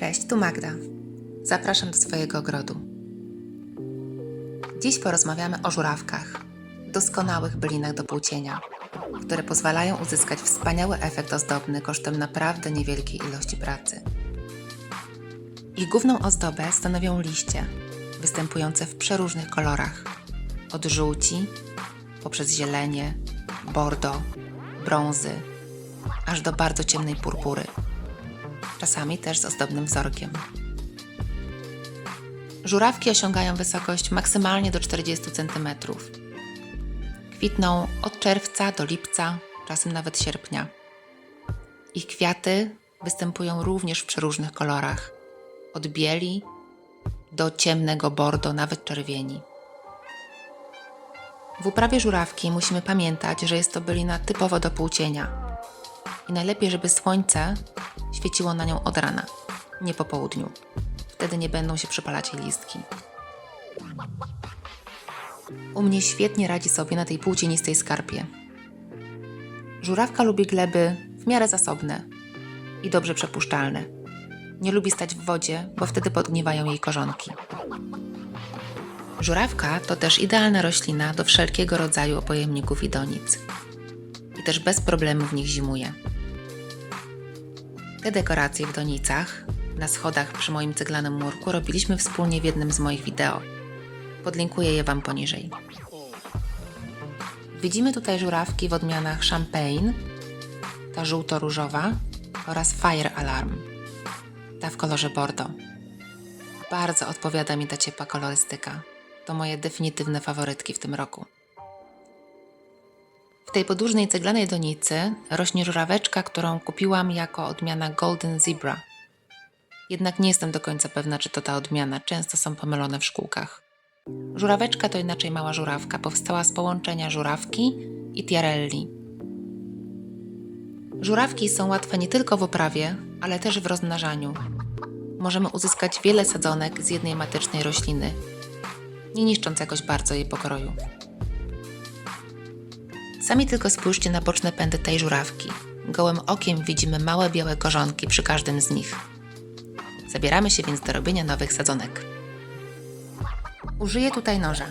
Cześć, tu Magda. Zapraszam do swojego ogrodu. Dziś porozmawiamy o żurawkach, doskonałych bylinach do płócienia, które pozwalają uzyskać wspaniały efekt ozdobny kosztem naprawdę niewielkiej ilości pracy. Ich główną ozdobę stanowią liście, występujące w przeróżnych kolorach, od żółci, poprzez zielenie, bordo, brązy, aż do bardzo ciemnej purpury czasami też z ozdobnym wzorkiem. Żurawki osiągają wysokość maksymalnie do 40 cm. Kwitną od czerwca do lipca, czasem nawet sierpnia. Ich kwiaty występują również w przeróżnych kolorach, od bieli do ciemnego bordo, nawet czerwieni. W uprawie żurawki musimy pamiętać, że jest to bylina typowo do płócienia i najlepiej, żeby słońce świeciło na nią od rana, nie po południu. Wtedy nie będą się przypalać jej listki. U mnie świetnie radzi sobie na tej płócienistej skarpie. Żurawka lubi gleby w miarę zasobne i dobrze przepuszczalne. Nie lubi stać w wodzie, bo wtedy podgniewają jej korzonki. Żurawka to też idealna roślina do wszelkiego rodzaju pojemników i donic. I też bez problemu w nich zimuje. Te dekoracje w donicach na schodach przy moim ceglanym murku robiliśmy wspólnie w jednym z moich wideo. Podlinkuję je Wam poniżej. Widzimy tutaj żurawki w odmianach Champagne, ta żółto-różowa oraz Fire Alarm, ta w kolorze bordo. Bardzo odpowiada mi ta ciepła kolorystyka. To moje definitywne faworytki w tym roku. W tej podłużnej ceglanej donicy rośnie żuraweczka, którą kupiłam jako odmiana Golden Zebra. Jednak nie jestem do końca pewna, czy to ta odmiana, często są pomylone w szkółkach. Żuraweczka to inaczej mała żurawka, powstała z połączenia żurawki i tiarelli. Żurawki są łatwe nie tylko w uprawie, ale też w rozmnażaniu. Możemy uzyskać wiele sadzonek z jednej matycznej rośliny, nie niszcząc jakoś bardzo jej pokroju. Sami tylko spójrzcie na boczne pędy tej żurawki. Gołym okiem widzimy małe białe korzonki przy każdym z nich. Zabieramy się więc do robienia nowych sadzonek. Użyję tutaj noża.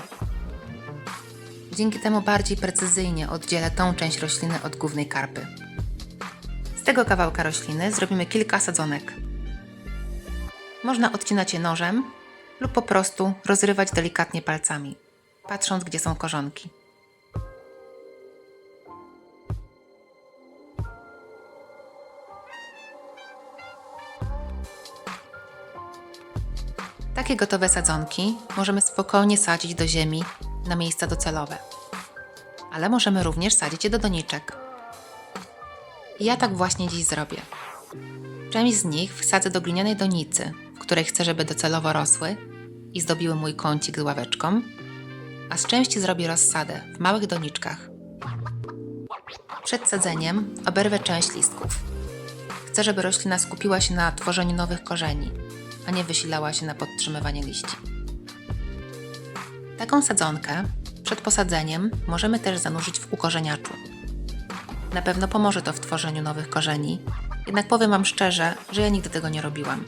Dzięki temu bardziej precyzyjnie oddzielę tą część rośliny od głównej karpy. Z tego kawałka rośliny zrobimy kilka sadzonek. Można odcinać je nożem lub po prostu rozrywać delikatnie palcami, patrząc gdzie są korzonki. Takie gotowe sadzonki możemy spokojnie sadzić do ziemi na miejsca docelowe. Ale możemy również sadzić je do doniczek. I ja tak właśnie dziś zrobię. Część z nich wsadzę do glinianej donicy, w której chcę, żeby docelowo rosły i zdobiły mój kącik z ławeczką, a z części zrobię rozsadę w małych doniczkach. Przed sadzeniem oberwę część listków. Chcę, żeby roślina skupiła się na tworzeniu nowych korzeni, a nie wysilała się na podtrzymywanie liści. Taką sadzonkę przed posadzeniem możemy też zanurzyć w ukorzeniaczu. Na pewno pomoże to w tworzeniu nowych korzeni, jednak powiem Wam szczerze, że ja nigdy tego nie robiłam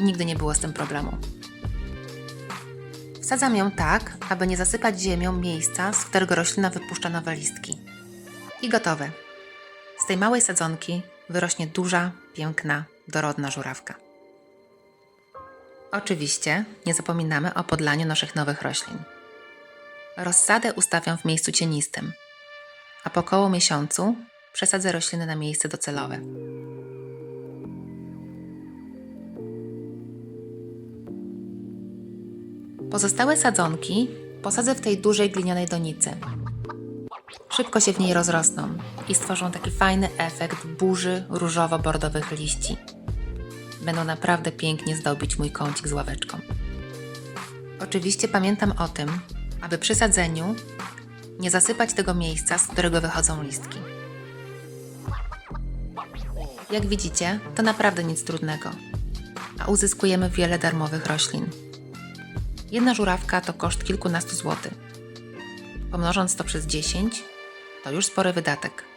nigdy nie było z tym problemu. Wsadzam ją tak, aby nie zasypać ziemią miejsca, z którego roślina wypuszcza nowe listki. I gotowe. Z tej małej sadzonki wyrośnie duża, piękna, dorodna żurawka. Oczywiście nie zapominamy o podlaniu naszych nowych roślin. Rozsadę ustawiam w miejscu cienistym, a po około miesiącu przesadzę rośliny na miejsce docelowe. Pozostałe sadzonki posadzę w tej dużej glinianej donicy. Szybko się w niej rozrosną i stworzą taki fajny efekt burzy różowo-bordowych liści będą naprawdę pięknie zdobić mój kącik z ławeczką. Oczywiście pamiętam o tym, aby przy sadzeniu nie zasypać tego miejsca, z którego wychodzą listki. Jak widzicie, to naprawdę nic trudnego, a uzyskujemy wiele darmowych roślin. Jedna żurawka to koszt kilkunastu złotych. Pomnożąc to przez 10, to już spory wydatek.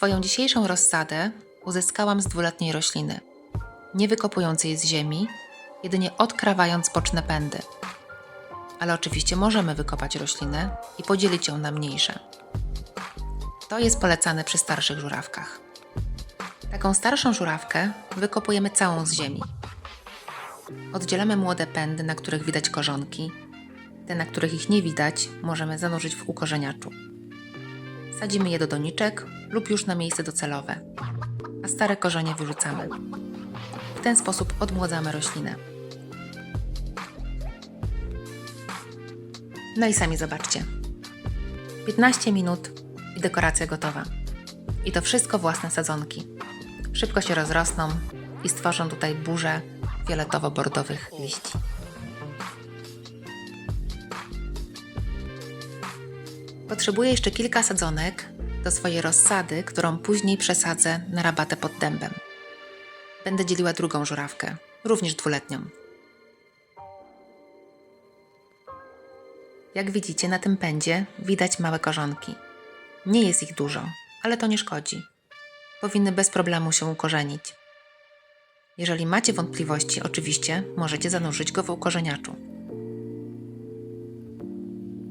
Swoją dzisiejszą rozsadę uzyskałam z dwuletniej rośliny, nie wykopując jej z ziemi, jedynie odkrawając boczne pędy. Ale oczywiście możemy wykopać roślinę i podzielić ją na mniejsze. To jest polecane przy starszych żurawkach. Taką starszą żurawkę wykopujemy całą z ziemi. Oddzielamy młode pędy, na których widać korzonki. Te, na których ich nie widać, możemy zanurzyć w ukorzeniaczu. Sadzimy je do doniczek lub już na miejsce docelowe, a stare korzenie wyrzucamy. W ten sposób odmłodzamy roślinę. No i sami zobaczcie. 15 minut i dekoracja gotowa. I to wszystko własne sadzonki. Szybko się rozrosną i stworzą tutaj burzę fioletowo-bordowych liści. Potrzebuję jeszcze kilka sadzonek do swojej rozsady, którą później przesadzę na rabatę pod dębem. Będę dzieliła drugą żurawkę, również dwuletnią. Jak widzicie, na tym pędzie widać małe korzonki. Nie jest ich dużo, ale to nie szkodzi. Powinny bez problemu się ukorzenić. Jeżeli macie wątpliwości, oczywiście możecie zanurzyć go w ukorzeniaczu.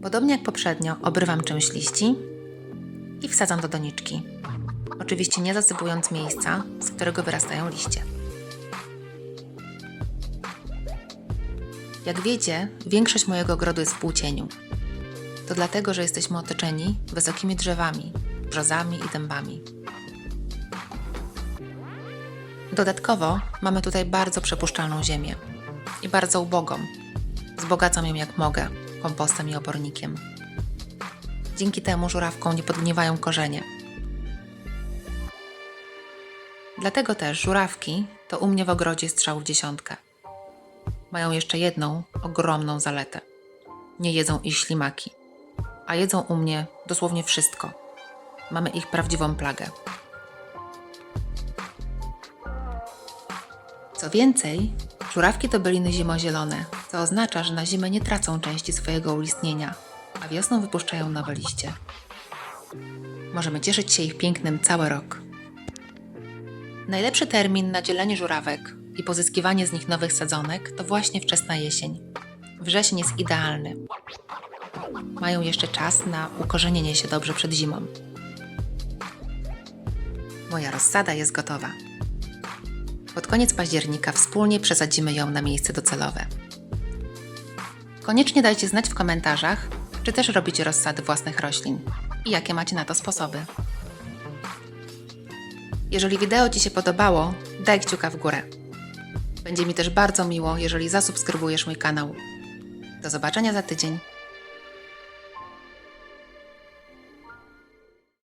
Podobnie jak poprzednio, obrywam część liści i wsadzam do doniczki. Oczywiście nie zasypując miejsca, z którego wyrastają liście. Jak wiecie, większość mojego ogrodu jest w półcieniu. To dlatego, że jesteśmy otoczeni wysokimi drzewami, brzozami i dębami. Dodatkowo mamy tutaj bardzo przepuszczalną ziemię i bardzo ubogą. Wzbogacam ją jak mogę, kompostem i obornikiem. Dzięki temu żurawkom nie podgniewają korzenie. Dlatego też żurawki to u mnie w ogrodzie strzał w dziesiątkę. Mają jeszcze jedną ogromną zaletę. Nie jedzą i ślimaki, a jedzą u mnie dosłownie wszystko. Mamy ich prawdziwą plagę. Co więcej, żurawki to byliny zimozielone, co oznacza, że na zimę nie tracą części swojego ulistnienia, a wiosną wypuszczają nowe liście. Możemy cieszyć się ich pięknem cały rok. Najlepszy termin na dzielenie żurawek i pozyskiwanie z nich nowych sadzonek to właśnie wczesna jesień. Wrzesień jest idealny. Mają jeszcze czas na ukorzenienie się dobrze przed zimą. Moja rozsada jest gotowa. Pod koniec października wspólnie przesadzimy ją na miejsce docelowe. Koniecznie dajcie znać w komentarzach, czy też robicie rozsady własnych roślin i jakie macie na to sposoby. Jeżeli wideo Ci się podobało, daj kciuka w górę. Będzie mi też bardzo miło, jeżeli zasubskrybujesz mój kanał. Do zobaczenia za tydzień.